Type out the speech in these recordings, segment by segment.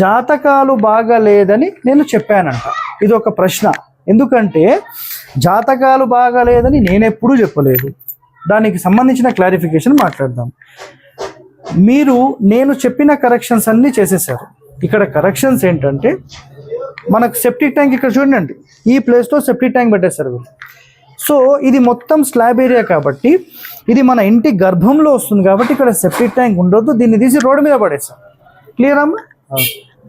జాతకాలు బాగాలేదని నేను చెప్పానంట. ఇది ఒక ప్రశ్న. ఎందుకంటే జాతకాలు బాగాలేదని నేను ఎప్పుడూ చెప్పలేదు. దానికి సంబంధించిన క్లారిఫికేషన్ మాట్లాడదాం. మీరు నేను చెప్పిన కరెక్షన్స్ అన్నీ చేసేసారు ఇక్కడ కరెక్షన్స్ ఏంటంటే మనకు సెప్టిక్ ట్యాంక్ ఇక్కడ చూడండి. ఈ ప్లేస్లో సెప్టిక్ ట్యాంక్ పెట్టేశారు వీళ్ళు. సో ఇది మొత్తం స్లాబ్ ఏరియా కాబట్టి ఇది మన ఇంటి గర్భంలో వస్తుంది కాబట్టి ఇక్కడ సెప్టిక్ ట్యాంక్ ఉండొద్దు. దీన్ని తీసి రోడ్డు మీద పడేస్తాం క్లియర్ అమ్మా?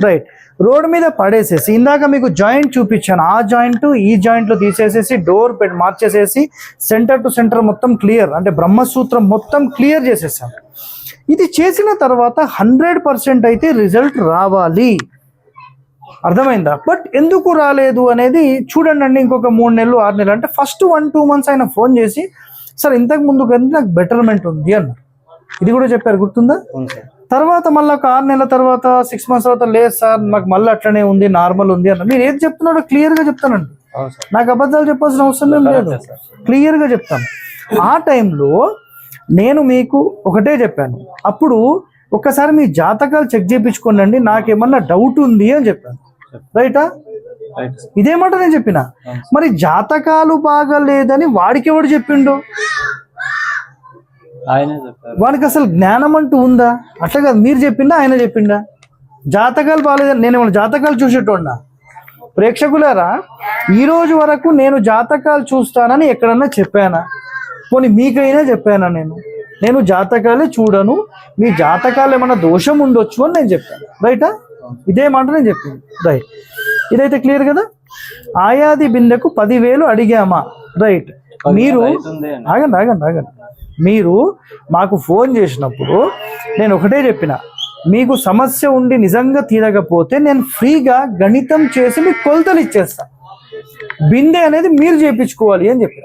రైట్ రోడ్ మీద పడేసేసి ఇందాక మీకు జాయింట్ చూపించాను. ఆ జాయింట్ ఈ జాయింట్లో తీసేసేసి డోర్ పెట్టి మార్చేసేసి సెంటర్ టు సెంటర్ మొత్తం క్లియర్. అంటే బ్రహ్మసూత్రం మొత్తం క్లియర్ చేసేసాం. ఇది చేసిన తర్వాత హండ్రెడ్ పర్సెంట్ అయితే రిజల్ట్ రావాలి. అర్థమైందా? బట్ ఎందుకు రాలేదు అనేది చూడండి అండి ఇంకొక మూడు నెలలు ఆరు నెలలు. అంటే ఫస్ట్ వన్ టూ మంత్స్ ఆయన ఫోన్ చేసి సార్ ఇంతకు ముందు కంటే నాకు బెటర్మెంట్ ఉంది అన్నారు. ఇది కూడా చెప్పారు గుర్తుందా? సార్. తర్వాత మళ్ళీ ఒక ఆరు నెలల తర్వాత సిక్స్ మంత్స్ తర్వాత లేదు సార్ నాకు మళ్ళీ అట్లనే ఉంది నార్మల్ ఉంది అన్న. మీరు ఏది చెప్తున్నారో క్లియర్గా చెప్తానండి. నాకు అబద్ధాలు చెప్పాల్సిన అవసరం ఏం లేదు. క్లియర్గా చెప్తాను. ఆ టైంలో నేను మీకు ఒకటే చెప్పాను. అప్పుడు ఒక్కసారి మీ జాతకాలు చెక్ చేయించుకోండి నాకేమన్నా డౌట్ ఉంది అని చెప్పాను. రైటా? Right sir. ఇదే మాట నేను చెప్పిన. మరి జాతకాలు బాగా లేదని వాడికి ఎవడు చెప్పిండు? వానికి అసలు జ్ఞానం అంటూ ఉందా? అట్లా కాదు మీరు చెప్పిందా? ఆయన చెప్పిండా జాతకాలు బాగాలేదని నేను ఏమైనా జాతకాలు చూసేటోడినా? ప్రేక్షకులారా ఈ రోజు వరకు నేను జాతకాలు చూస్తానని ఎక్కడన్నా చెప్పానా? పోనీ మీకైనా చెప్పానా నేను? నేను జాతకాలే చూడను మీ జాతకాలు ఏమైనా దోషం ఉండొచ్చు అని నేను చెప్పాను. రైటా? ఇదే మాట నేను చెప్పింది. రైట్. ఇదైతే క్లియర్ కదా? ఆయాది బిందెకు పదివేలు అడిగామా? రైట్. మీరు ఆగండి ఆగండి ఆగండి. మీరు మాకు ఫోన్ చేసినప్పుడు నేను ఒకటే చెప్పిన మీకు సమస్య ఉండి నిజంగా తీరకపోతే నేను ఫ్రీగా గణితం చేసి మీకు కొలతలు ఇచ్చేస్తా. బిందె అనేది మీరు చేయించుకోవాలి అని చెప్పిన.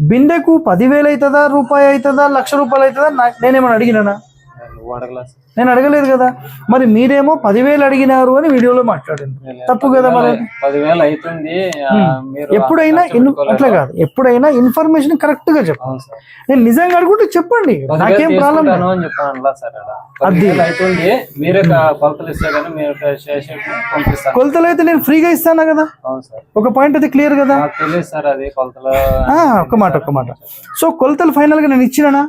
బిందెకు పదివేలు అవుతుందా రూపాయి అవుతుందా లక్ష రూపాయలు అవుతుందా నేనేమని నేనేమైనా అడిగినానా? నేను అడగలేదు కదా. మరి మీరేమో పదివేలు అడిగినారు అని వీడియోలో మాట్లాడింది తప్పు కదా మరి? అది? పదివేలు అవుతుంది ఎప్పుడైనా. అట్లా కాదు. ఎప్పుడైనా ఇన్ఫర్మేషన్ కరెక్ట్గా చెప్పు. అవును సార్. నేను నిజంగా అడుగుంటే చెప్పండి. నాకేం ప్రాబ్లం చెప్పాను కొలతలు అయితే నేను ఫ్రీగా ఇస్తాను కదా? ఒక పాయింట్ అయితే క్లియర్ కదా? అది ఒక్క మాట ఒక్క మాట. సో కొలతలు ఫైనల్గా నేను ఇచ్చినారు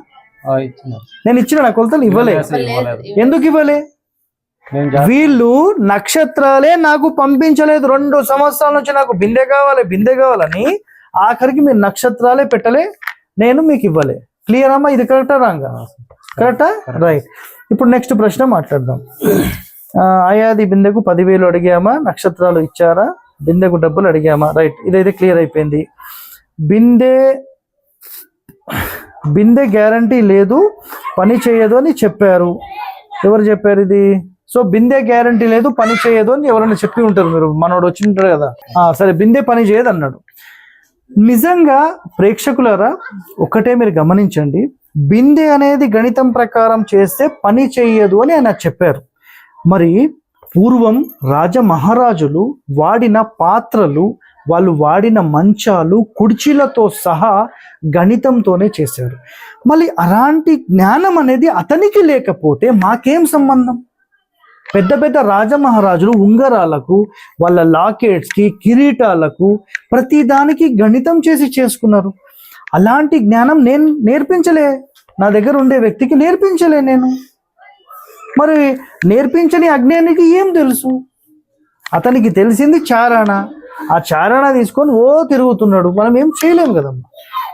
నేను ఇచ్చినా కొలతలు ఇవ్వలే. ఎందుకు ఇవ్వలే? వీళ్ళు నక్షత్రాలే నాకు పంపించలేదు. రెండు సంవత్సరాల నుంచి నాకు బిందె కావాలి బిందె కావాలని ఆఖరికి మీరు నక్షత్రాలే పెట్టలే నేను మీకు ఇవ్వలే. క్లియర్ అమ్మా? ఇది కరెక్టా రాంగా? కరెక్టా రైట్ ఇప్పుడు నెక్స్ట్ ప్రశ్న మాట్లాడదాం. అయాది బిందెకు పదివేలు అడిగామా? నక్షత్రాలు ఇచ్చారా? బిందెకు డబ్బులు అడిగామా? రైట్ ఇదైతే క్లియర్ అయిపోయింది. బిందె బిందె గ్యారంటీ లేదు పని చేయదు అని చెప్పారు. ఎవరు చెప్పారు ఇది? సో బిందె గ్యారంటీ లేదు పని చేయదు అని ఎవరైనా చెప్పి ఉంటారు మీరు. మనోడు వచ్చి ఉంటారు కదా. సరే బిందె పని చేయదు అన్నాడు. నిజంగా ప్రేక్షకులరా ఒకటే మీరు గమనించండి. బిందె అనేది గణితం ప్రకారం చేస్తే పని చేయదు అని ఆయన చెప్పారు. మరి పూర్వం రాజ మహారాజులు వాడిన పాత్రలు వాళ్ళు వాడిన మంచాలు కుర్చీలతో సహా గణితంతోనే చేశారు. మళ్ళీ అలాంటి జ్ఞానం అనేది అతనికి లేకపోతే మాకేం సంబంధం? పెద్ద పెద్ద రాజమహారాజులు ఉంగరాలకు వాళ్ళ లాకెట్స్కి కిరీటాలకు ప్రతిదానికి గణితం చేసి చేసుకున్నారు. అలాంటి జ్ఞానం నేను నేర్పించలే. నా దగ్గర ఉండే వ్యక్తికి నేర్పించలే నేను. మరి నేర్పించని అజ్ఞానికి ఏం తెలుసు? అతనికి తెలిసింది చారణ ఆ చారణ తీసుకొని ఓ తిరుగుతున్నాడు. మనం ఏం చేయలేం కదమ్మా.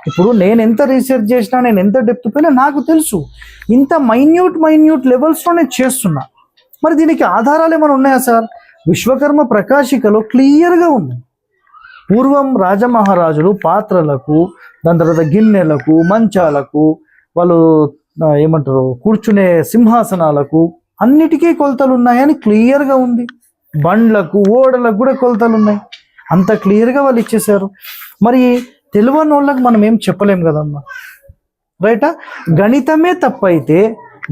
ఇప్పుడు నేను ఎంత రీసెర్చ్ చేసినా నేను ఎంత డెప్త్ పోయినా నాకు తెలుసు. ఇంత మైన్యూట్ మైన్యూట్ లెవెల్స్లో నేను చేస్తున్నా. మరి దీనికి ఆధారాలు ఏమైనా ఉన్నాయా సార్? విశ్వకర్మ ప్రకాశికలో క్లియర్గా ఉంది. పూర్వం రాజమహారాజులు పాత్రలకు దాని తర్వాత గిన్నెలకు మంచాలకు వాళ్ళు ఏమంటారు కూర్చునే సింహాసనాలకు అన్నిటికీ కొలతలు ఉన్నాయని క్లియర్గా ఉంది. బండ్లకు ఓడలకు కూడా కొలతలు ఉన్నాయి. అంత క్లియర్గా వాళ్ళు ఇచ్చేసారు మరి తెలియని వాళ్ళకి మనం ఏం చెప్పలేం కదమ్మా? రైటా? గణితమే తప్పైతే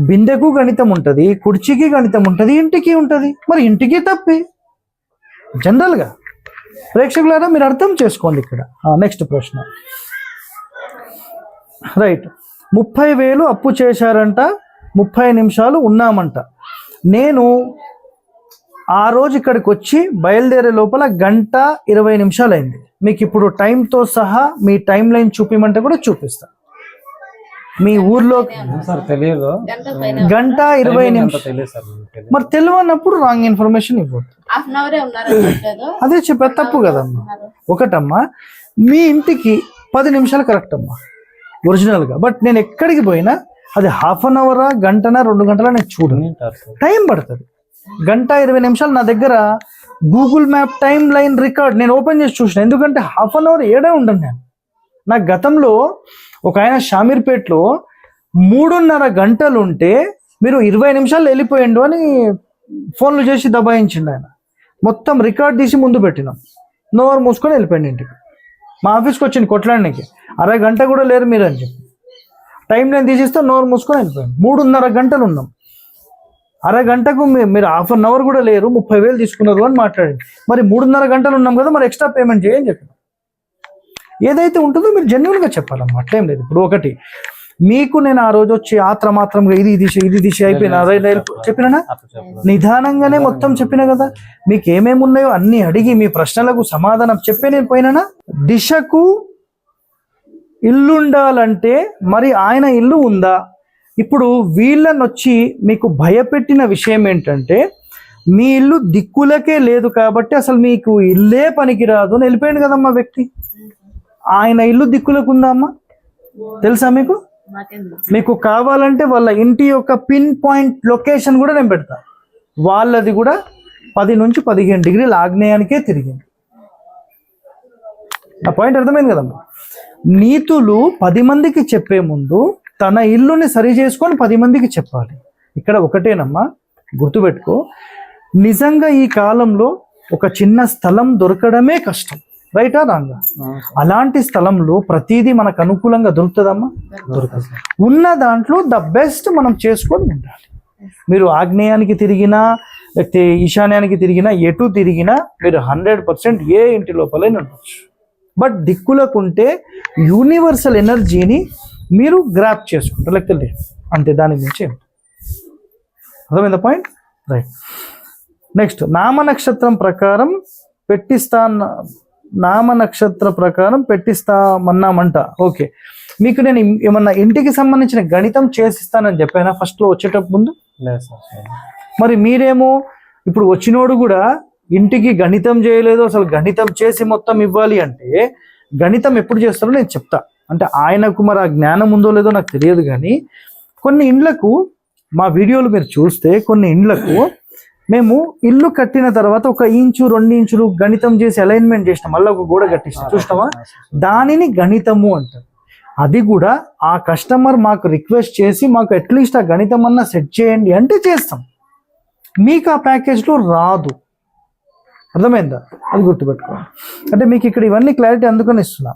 బిందెకు గణితం ఉంటుంది కుర్చీకి గణితం ఉంటుంది ఇంటికి ఉంటుంది. మరి ఇంటికి తప్పే. జనరల్గా ప్రేక్షకులారా మీరు అర్థం చేసుకోండి ఇక్కడ. నెక్స్ట్ ప్రశ్న. రైట్ ముప్పై వేలు అప్పు చేశారంట ముప్పై నిమిషాలు ఉన్నామంట. నేను ఆ రోజు ఇక్కడికి వచ్చి బయలుదేరే లోపల గంట ఇరవై నిమిషాలు అయింది మీకు ఇప్పుడు టైంతో సహా మీ టైం లైన్ చూపిమంటే కూడా చూపిస్తా. మీ ఊర్లో సార్ తెలియదు. గంట ఇరవై నిమిషాలు మరి తెలియనప్పుడు రాంగ్ ఇన్ఫర్మేషన్ ఇవ్వద్దు. అదే చెప్పే తప్పు కదమ్మా. ఒకటమ్మా మీ ఇంటికి పది నిమిషాలు కరెక్ట్ అమ్మా. ఒరిజినల్గా బట్ నేను ఎక్కడికి పోయినా అది హాఫ్ అన్ అవరా గంటనా రెండు గంటల నేను చూడను. టైం పడుతుంది. గంట ఇరవై నిమిషాలు నా దగ్గర Google map timeline record నేను ఓపెన్ చేసి చూసిన. ఎందుకంటే హాఫ్ అన్ అవర్ ఏడే ఉండను నేను. నా గతంలో ఒక ఆయన షామీర్పేట్లో మూడున్నర గంటలు ఉంటే మీరు ఇరవై నిమిషాలు వెళ్ళిపోయిండు అని ఫోన్లు చేసి దబాయించిండు ఆయన. మొత్తం రికార్డ్ తీసి ముందు పెట్టినాం. నోరు మూసుకొని వెళ్ళిపోయింది ఇంటికి. మా ఆఫీస్కి వచ్చింది కొట్లాడడానికి అరగంట కూడా లేరు మీరు అని చెప్పి. టైం నేను తీసిస్తే నోరు మూసుకొని వెళ్ళిపోయాను మూడున్నర గంటలు ఉన్నాం అరగంటకు మీరు హాఫ్ అన్ అవర్ కూడా లేరు ముప్పై వేలు తీసుకున్నారు అని మాట్లాడింది మరి మూడున్నర గంటలు ఉన్నాం కదా మరి ఎక్స్ట్రా పేమెంట్ చేయని చెప్పిన ఏదైతే ఉంటుందో మీరు జెన్యున్గా చెప్పాలమ్మా అట్లేం లేదు. ఇప్పుడు ఒకటి మీకు నేను ఆ రోజు వచ్చి ఆత్ర మాత్రంగా ఇది ఇది దిశ ఇది దిశ అయిపోయినా చెప్పినా. నిదానంగానే మొత్తం చెప్పిన. కదా? మీకు ఏమేమి ఉన్నాయో అన్ని అడిగి మీ ప్రశ్నలకు సమాధానం చెప్పే నేను పోయినానా దిశకు ఇల్లు ఉండాలంటే మరి ఆయన ఇల్లు ఉందా? ఇప్పుడు వీళ్ళని వచ్చి మీకు భయపెట్టిన విషయం ఏంటంటే మీ ఇల్లు దిక్కులకే లేదు కాబట్టి అసలు మీకు ఇల్లే పనికిరాదు అని వెళ్ళిపోయాడు కదమ్మా వ్యక్తి. ఆయన ఇల్లు దిక్కులకు ఉందా అమ్మా తెలుసా మీకు. మీకు కావాలంటే వాళ్ళ ఇంటి యొక్క పిన్ పాయింట్ లొకేషన్ కూడా నేను పెడతా. వాళ్ళది కూడా పది నుంచి పదిహేను డిగ్రీల ఆగ్నేయానికే తిరిగింది. ఆ పాయింట్ అర్థమైంది కదమ్మా? నీతులు పది మందికి చెప్పే ముందు తన ఇల్లుని సరి చేసుకొని పది మందికి చెప్పాలి. ఇక్కడ ఒకటేనమ్మా గుర్తుపెట్టుకో. నిజంగా ఈ కాలంలో ఒక చిన్న స్థలం దొరకడమే కష్టం. రైటా రాంగా? అలాంటి స్థలంలో ప్రతిదీ మనకు అనుకూలంగా దొరుకుతుందమ్మా? దొరకదు ఉన్న దాంట్లో ద బెస్ట్ మనం చేసుకొని ఉండాలి. మీరు ఆగ్నేయానికి తిరిగినా లేకపోతే ఈశాన్యానికి తిరిగినా ఎటు తిరిగినా మీరు హండ్రెడ్ పర్సెంట్ ఏ ఇంటి లోపలే ఉండొచ్చు. బట్ దిక్కులకు ఉంటే యూనివర్సల్ ఎనర్జీని మీరు గ్రాప్ చేసుకుంటారు. లేకపోతే అంతే దాని లేదు. అర్థమైందా పాయింట్ రైట్ నెక్స్ట్ నామ నక్షత్రం ప్రకారం పెట్టిస్తా నామ నక్షత్ర ప్రకారం పెట్టిస్తామన్నామంట. ఓకే మీకు నేను ఏమన్నా ఇంటికి సంబంధించిన గణితం చేసిస్తానని చెప్పానా? ఫస్ట్లో వచ్చేటప్పుడు ముందు. మరి మీరేమో ఇప్పుడు వచ్చినోడు కూడా ఇంటికి గణితం చేయలేదు అసలు గణితం చేసి మొత్తం ఇవ్వాలి అంటే గణితం ఎప్పుడు చేస్తారో నేను చెప్తా. అంటే ఆయనకు మరి ఆ జ్ఞానం ఉందో లేదో నాకు తెలియదు కానీ కొన్ని ఇండ్లకు మా వీడియోలు మీరు చూస్తే కొన్ని ఇండ్లకు మేము ఇల్లు కట్టిన తర్వాత ఒక ఇంచు రెండు ఇంచులు గణితం చేసి అలైన్మెంట్ చేసినాం. మళ్ళీ ఒక గోడ కట్టిస్తాం చూసినావా? దానిని గణితము అంటారు. అది కూడా ఆ కస్టమర్ మాకు రిక్వెస్ట్ చేసి మాకు అట్లీస్ట్ ఆ గణితం అన్న సెట్ చేయండి అంటే చేస్తాం. మీకు ఆ ప్యాకేజ్లో రాదు. అర్థమైందా? అది గుర్తుపెట్టుకోండి. అంటే మీకు ఇక్కడ ఇవన్నీ క్లారిటీ అందుకని ఇస్తున్నాం.